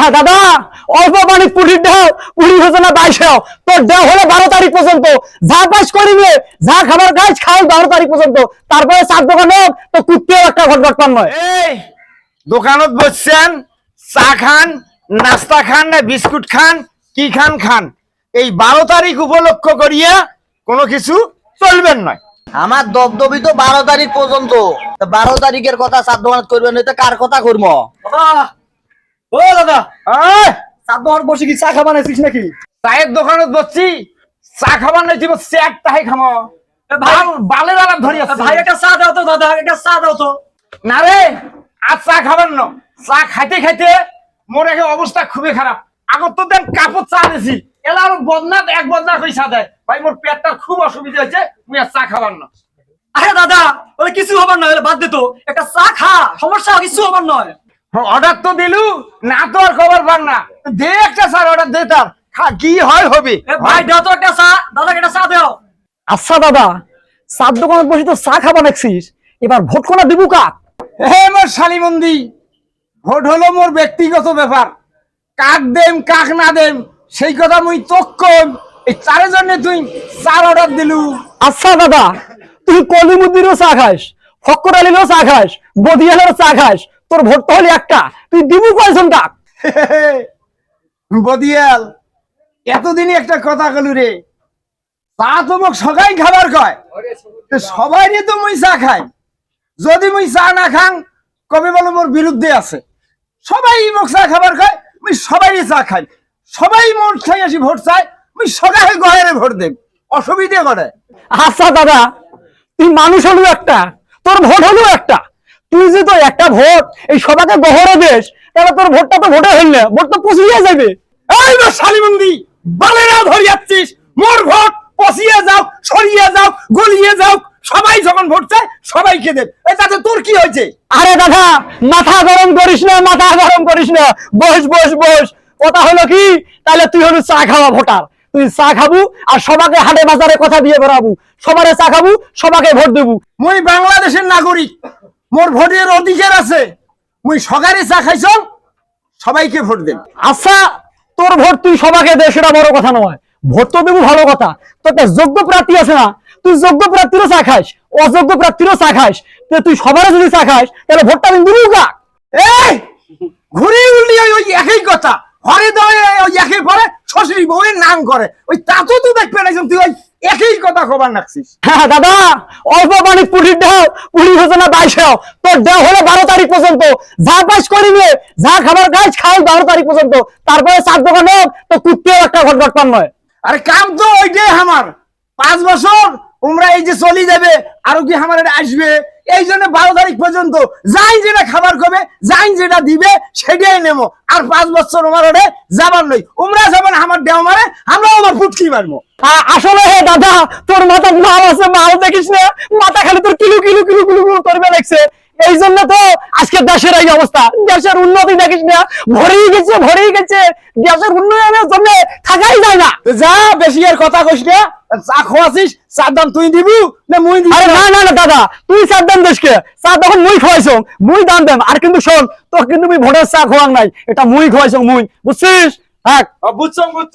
হ্যাঁ দাদা অল্প পানি পুরীর দেহ পুরী তোর দেহ হলে বারো তারিখ পর্যন্ত। যা পাস করিবে যা খাবার গাছ খাও বারো তারিখ পর্যন্ত। তারপরে চার দোকান হোক তো কুত্তেও একটা নয়। এই দোকানত বসছেন চা খান নাস্তা খান না বিস্কুট খান কি খান খান। এই বারো তারিখ উপলক্ষ করিয়া কোনো কিছু চলবেন নয়। আমার দবদবি তো বারো তারিখ পর্যন্ত। বারো তারিখের কথা সাত দোকান করবেন কার কথা করব? ও দাদা আয়, চার দোকান বসে কি চা খাবা নাছিস নাকি? চায়ের দোকানত বসছি চা খাবার নাই চেক তাহাই খামো। বাল বালের আলাপ ধরি আছে ভাই একটা চা দাও তো দাদা একটা চা দাও তো। না রে আর চা খাবেন না। চা খাইতে খাইতে মোর একে অবস্থা খুবই খারাপ। আগত তো দেন কাপড় চা দিছি। এলা আরও বদনাত এক বদনাত হয়ে চা দেয় ভাই মোর পেটটা খুব অসুবিধা হয়েছে মুই আর চা খাবার না। আরে দাদা ওই কিছু হবার নয় বাদ দে তো। একটা চা খা সমস্যা কিছু হবার নয়। অর্ডার তো দিলু না তো আর খবর পান না। দে একটা স্যার অর্ডার দে তার। কি হয় হবে? ভাই দাও তো একটা চা। দাদাকে একটা চা দাও। আচ্ছা দাদা চার দোকানে বসে তো চা খাবা নাকছিস এবার ভোট কোনা দিবু কাক হে মোর শালিমন্দি ভোট হলো মোর ব্যক্তিগত ব্যাপার। কাক দেম কাক না দেম সেই কথা মুই তোক কম। এই চারের জন্য তুই চার অর্ডার দিলু। আচ্ছা দাদা তুই কলিমুদ্দিরও চা খাস ফক্কর আলীরও চা খাস বদিয়ালেরও চা খাস তোর ভোট তো হলে একটা। তুই দিবু কয়জন ডাক বদিয়াল এতদিনই একটা কথা কলু রে। চা তো মোক সবাই খাবার কয়। তো সবাই তো মুই চা খাই। যদি মুই চা না খাং কবে বলো মোর বিরুদ্ধে আছে। সবাই মোক চা খাবার কয় মুই সবাই চা খাই। সবাই মোর খাই আসি ভোট চাই মুই সবাই গহেরে ভোট দেব অসুবিধে করে আচ্ছা দাদা তুই মানুষ হলো একটা তোর ভোট হলো একটা। তুই যে তো একটা ভোট এই সবাকে গহরে দেশ তাহলে তোর ভোটটা তো ভোটে হইলে ভোট তো পচিয়ে যাবে এই মোর শালিমন্দি বালেরা ধরিয়াচ্ছিস মোর ভোট পচিয়ে যাও সরিয়ে যাও গলিয়ে যাও সবাই যখন ভোট চায় সবাইকে দেব। তাতে তোর কি হয়েছে? আরে দাদা মাথা গরম করিস না মাথা গরম করিস না। বস বস বস। কথা হলো কি? তাহলে তুই হলো চা খাওয়া ভোটার। তুই চা খাবু আর সবাকে হাটে বাজারে কথা দিয়ে বেড়াবু। সবারে চা খাবু সবাকে ভোট দেবু। মুই বাংলাদেশের নাগরিক। মোর ভোটের অধিকার আছে। মুই সকালে চা খাইছ সবাইকে ভোট দেব। আচ্ছা তোর ভোট তুই সবাকে দে সেটা বড় কথা নয়। ভোট তো দেবু ভালো কথা। তো একটা যোগ্য প্রার্থী আছে না তুই যোগ্য প্রার্থীরও চা খাস অযোগ্য প্রার্থীরও চা খাস তো তুই সবারও যদি চা খাস তাহলে ভোটটা কিন্তু দিবু কাক? এই ঘুরে উল্লি ওই একই কথা। ঘরে দয়ে ওই একই পরে শ্বশুরি বউয়ের নাম করে। ওই তাতো তুই দেখবে না তুই ওই একই কথা খবর রাখছিস হ্যাঁ দাদা অল্প পানি পুরীর দেহ পুরী হচ্ছে না বাইশ তোর দেহ হলে বারো তারিখ পর্যন্ত। যা পাস করিবে যা খাবার খাইস খাই বারো তারিখ পর্যন্ত। তারপরে চার দোকান হোক তো কুত্তেও একটা ঘট পান নয়। আরে কাম তো ওইটাই আমার। পাঁচ বছর তোমরা এই যে চলে যাবে আরও কি আমার এটা আসবে? এই জন্য বারো তারিখ পর্যন্ত যাই যেটা খাবার কবে যাই যেটা দিবে, সেটাই নেব। আর পাঁচ বছর ওমার ওরে যাবার নই উমরা যাবেন, আমার দেও মারে, আমরা আমার ফুটকি মারবো। আসলে হে দাদা, তোর মাথা মাল আছে, মাল দেখিস না? মাথা খালি তোর kilo kilo kilo kilo kilo করবে লাগছে এই জন্য তো আজকে দেশের এই অবস্থা। দেশের উন্নতি দেখিস না ভরেই গেছে ভরেই গেছে। দেশের উন্নয়নের জন্য থাকাই যায় না। যা বেশি আর কথা কইস না। চা খোয়াছিস চার দাম তুই দিবি না মুই দিব? আরে না না না দাদা তুই চার দাম দেশকে চা তখন মুই খোয়াইছ মুই দাম দেম। আর কিন্তু শোন তোর কিন্তু মুই ভোটের চা খোয়াং নাই এটা মুই খোয়াইছ মুই। বুঝছিস? হ্যাঁ বুঝছ বুঝছ